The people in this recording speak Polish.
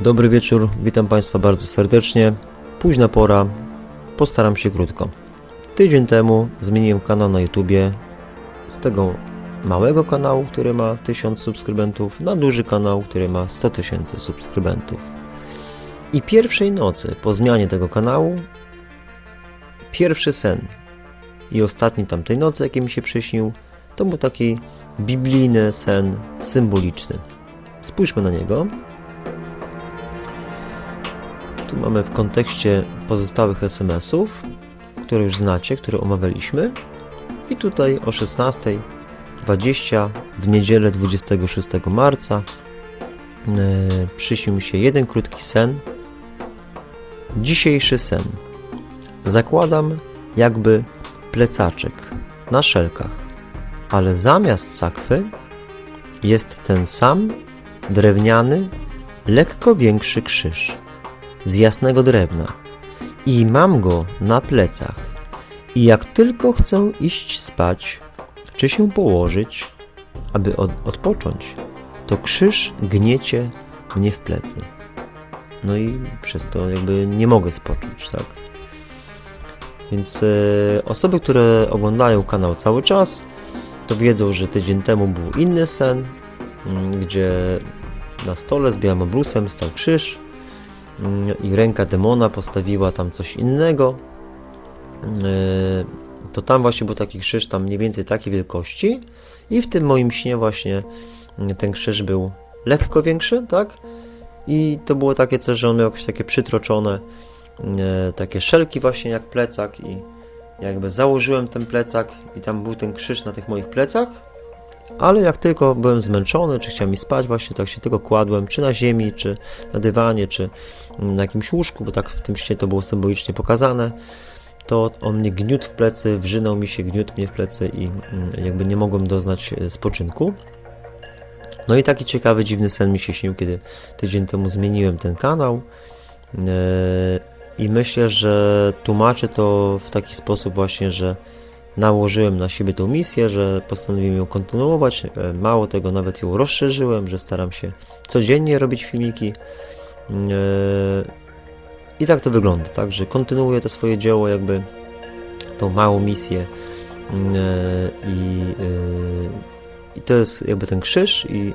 Dobry wieczór, witam Państwa bardzo serdecznie. Późna pora, postaram się krótko. Tydzień temu zmieniłem kanał na YouTubie z tego małego kanału, który ma 1000 subskrybentów, na duży kanał, który ma 100 tysięcy subskrybentów. I pierwszej nocy po zmianie tego kanału, pierwszy sen i ostatni tamtej nocy, jaki mi się przyśnił, to był taki biblijny sen symboliczny. Spójrzmy na niego. Tu mamy w kontekście pozostałych SMS-ów, które już znacie, które omawialiśmy. I tutaj o 16.20 w niedzielę 26 marca yy, przyśnił mi się jeden krótki sen. Dzisiejszy sen. Zakładam jakby plecaczek na szelkach, ale zamiast sakwy jest ten sam drewniany, lekko większy krzyż z jasnego drewna i mam go na plecach. I jak tylko chcę iść spać, czy się położyć, aby od, odpocząć, to krzyż gniecie mnie w plecy. No i przez to jakby nie mogę spocząć, tak? Więc e, osoby, które oglądają kanał cały czas, to wiedzą, że tydzień temu był inny sen, mm, gdzie na stole z białym obrusem stał krzyż i ręka demona postawiła tam coś innego. Yy, To tam właśnie był taki krzyż, tam mniej więcej takiej wielkości i w tym moim śnie właśnie mm, ten krzyż był lekko większy, tak? I to było takie coś, że on miał jakieś takie przytroczone e, takie szelki właśnie jak plecak i jakby założyłem ten plecak i tam był ten krzyż na tych moich plecach ale jak tylko byłem zmęczony, czy chciałem mi spać właśnie, tak się tylko kładłem, czy na ziemi, czy na dywanie, czy na jakimś łóżku, bo tak w tym śnie to było symbolicznie pokazane, to on mnie gniótł w plecy, wrzynął mi się, gniótł mnie w plecy i mm, jakby nie mogłem doznać e, spoczynku. No i taki ciekawy, dziwny sen mi się śnił, kiedy tydzień temu zmieniłem ten kanał. E, I myślę, że tłumaczę to w taki sposób właśnie, że nałożyłem na siebie tą misję, że postanowiłem ją kontynuować. E, Mało tego, nawet ją rozszerzyłem, że staram się codziennie robić filmiki. E, I tak to wygląda, tak, że kontynuuję to swoje dzieło, jakby tą małą misję. E, I, i to jest jakby ten krzyż i